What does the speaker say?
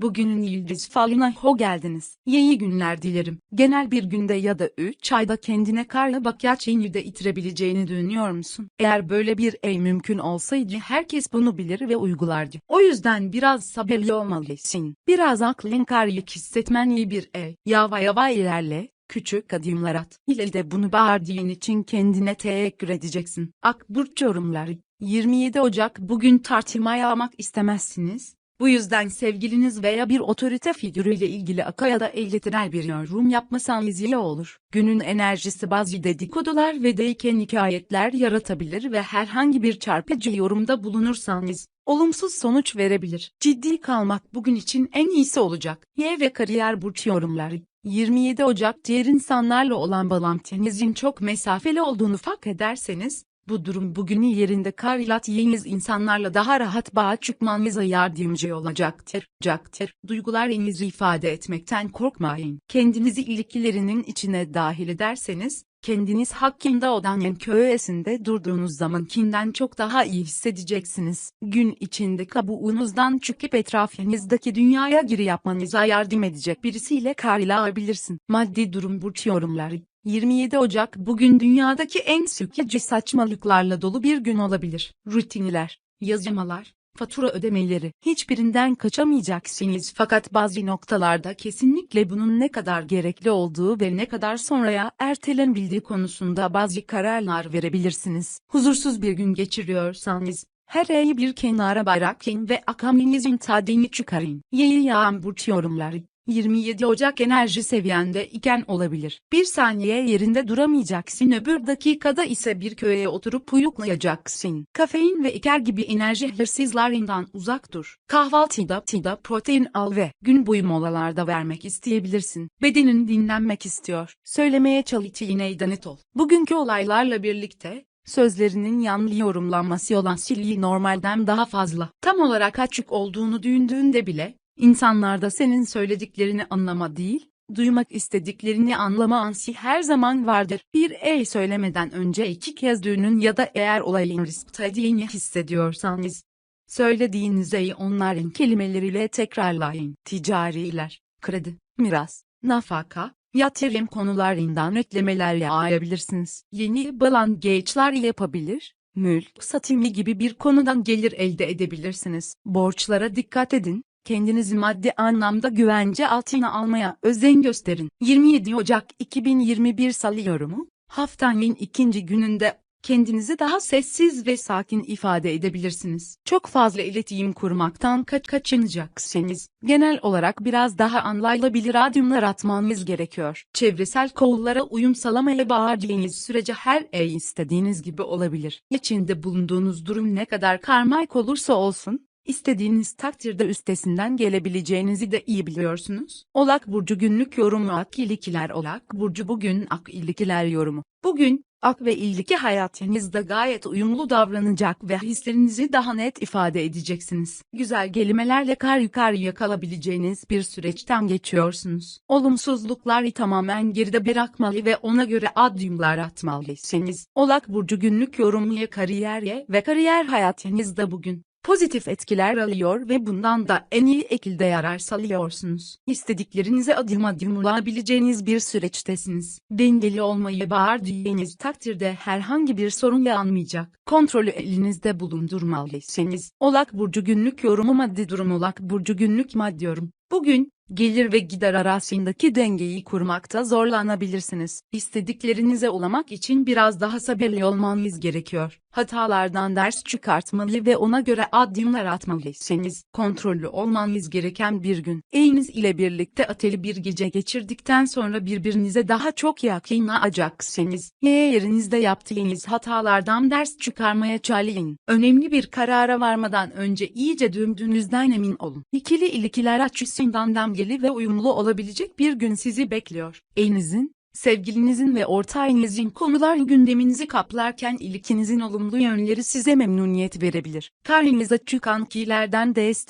Bugünün yıldız falına ho geldiniz. İyi günler dilerim. Genel bir günde ya da 3 ayda kendine karla bakyaçını de itirebileceğini düşünüyor musun? Eğer böyle bir ey mümkün olsaydı herkes bunu bilir ve uygulardı. O yüzden biraz sabırlı olmalısın. Biraz aklın karlık hissetmen iyi bir ey. Yava yava ilerle. Küçük adımlar at. İle de bunu bağırdığın için kendine teşekkür edeceksin. Akburç yorumları. 27 Ocak bugün tartışmaya almak istemezsiniz. Bu yüzden sevgiliniz veya bir otorite figürüyle ilgili akaya da eğletirel bir yorum yapmasanız iyi olur. Günün enerjisi bazı dedikodular ve deyken hikayetler yaratabilir ve herhangi bir çarpıcı yorumda bulunursanız, olumsuz sonuç verebilir. Ciddi kalmak bugün için en iyisi olacak. Y ve kariyer burç yorumları. 27 Ocak diğer insanlarla olan bağlantınızın çok mesafeli olduğunu fark ederseniz, bu durum bugünü yerinde karilatiyeniz insanlarla daha rahat bağa çıkmanıza yardımcı olacaktır. Caktır. Duygularınızı ifade etmekten korkmayın. Kendinizi ilişkilerinin içine dahil ederseniz, kendiniz hakkında olan köğesinde durduğunuz zamankinden çok daha iyi hissedeceksiniz. Gün içinde kabuğunuzdan çıkıp etrafınızdaki dünyaya giri yapmanıza yardım edecek birisiyle karşılayabilirsin. Maddi durum burç yorumları. 27 Ocak bugün dünyadaki en sıkıcı saçmalıklarla dolu bir gün olabilir. Rutinler, yazışmalar, fatura ödemeleri hiçbirinden kaçamayacaksınız fakat bazı noktalarda kesinlikle bunun ne kadar gerekli olduğu ve ne kadar sonraya ertelenebildiği konusunda bazı kararlar verebilirsiniz. Huzursuz bir gün geçiriyorsanız her ayı bir kenara bırakın ve akaminizin tadını çıkarın. Yayı yağan burç yorumları. 27 Ocak enerji seviyende iken olabilir. Bir saniye yerinde duramayacaksın öbür dakikada ise bir köye oturup uyuklayacaksın. Kafein ve iker gibi enerji hırsızlarından uzak dur. Kahvaltıda tida protein al ve gün boyu molalarda vermek isteyebilirsin. Bedenin dinlenmek istiyor. Söylemeye çalış yine net ol. Bugünkü olaylarla birlikte sözlerinin yanlı yorumlanması olan silliği normalden daha fazla. Tam olarak açık olduğunu düşündüğünde bile, insanlarda senin söylediklerini anlama değil, duymak istediklerini anlama ansi her zaman vardır. Bir ey söylemeden önce iki kez düşünün ya da eğer olayın risktaydığını hissediyorsanız, söylediğiniz ey onların kelimeleriyle tekrarlayın. Ticariler, kredi, miras, nafaka, yatırım konularından eklemeler yapabilirsiniz. Yeni balangeçler yapabilir, mülk satımı gibi bir konudan gelir elde edebilirsiniz. Borçlara dikkat edin, kendinizi maddi anlamda güvence altına almaya özen gösterin. 27 Ocak 2021 Salı yorumu, haftanın ikinci gününde kendinizi daha sessiz ve sakin ifade edebilirsiniz. Çok fazla iletişim kurmaktan kaç kaçınacaksınız. Genel olarak biraz daha anlayılabilir adımlar atmanız gerekiyor. Çevresel kollara uyum sağlamaya bağırdığınız sürece her ey istediğiniz gibi olabilir. İçinde bulunduğunuz durum ne kadar karmaik olursa olsun, İstediğiniz takdirde üstesinden gelebileceğinizi de iyi biliyorsunuz. Olak Burcu günlük yorumu Ak İlikiler Olak Burcu bugün Ak İlikiler yorumu. Bugün, ak ve ilgili hayatınızda gayet uyumlu davranacak ve hislerinizi daha net ifade edeceksiniz. Güzel kelimelerle kar yukarıya kalabileceğiniz bir süreçten geçiyorsunuz. Olumsuzlukları tamamen geride bırakmalı ve ona göre adımlar atmalısınız. Olak Burcu günlük yorumuya kariyerye ve kariyer hayatınızda bugün pozitif etkiler alıyor ve bundan da en iyi şekilde yarar sağlıyorsunuz. İstediklerinize adım adım ulaşabileceğiniz bir süreçtesiniz. Dengeli olmayı bağırdığınız takdirde herhangi bir sorun yanmayacak. Kontrolü elinizde bulundurmalısınız. Olak Burcu günlük yorumu maddi durum Olak Burcu günlük maddi yorum. Bugün, gelir ve gider arasındaki dengeyi kurmakta zorlanabilirsiniz. İstediklerinize ulaşmak için biraz daha sabırlı olmanız gerekiyor. Hatalardan ders çıkartmalı ve ona göre adımlar atmalısınız. Kontrollü olmanız gereken bir gün. Eğiniz ile birlikte ateli bir gece geçirdikten sonra birbirinize daha çok yakınlayacaksınız. Yerinizde yaptığınız hatalardan ders çıkarmaya çalışın. Önemli bir karara varmadan önce iyice dümdüğünüzden emin olun. İkili ilişkiler açısından dengeli ve uyumlu olabilecek bir gün sizi bekliyor. Eğinizin, sevgilinizin ve ortağınızın konular gündeminizi kaplarken ilişkinizin olumlu yönleri size memnuniyet verebilir. Karnınıza çıkan kilerden destek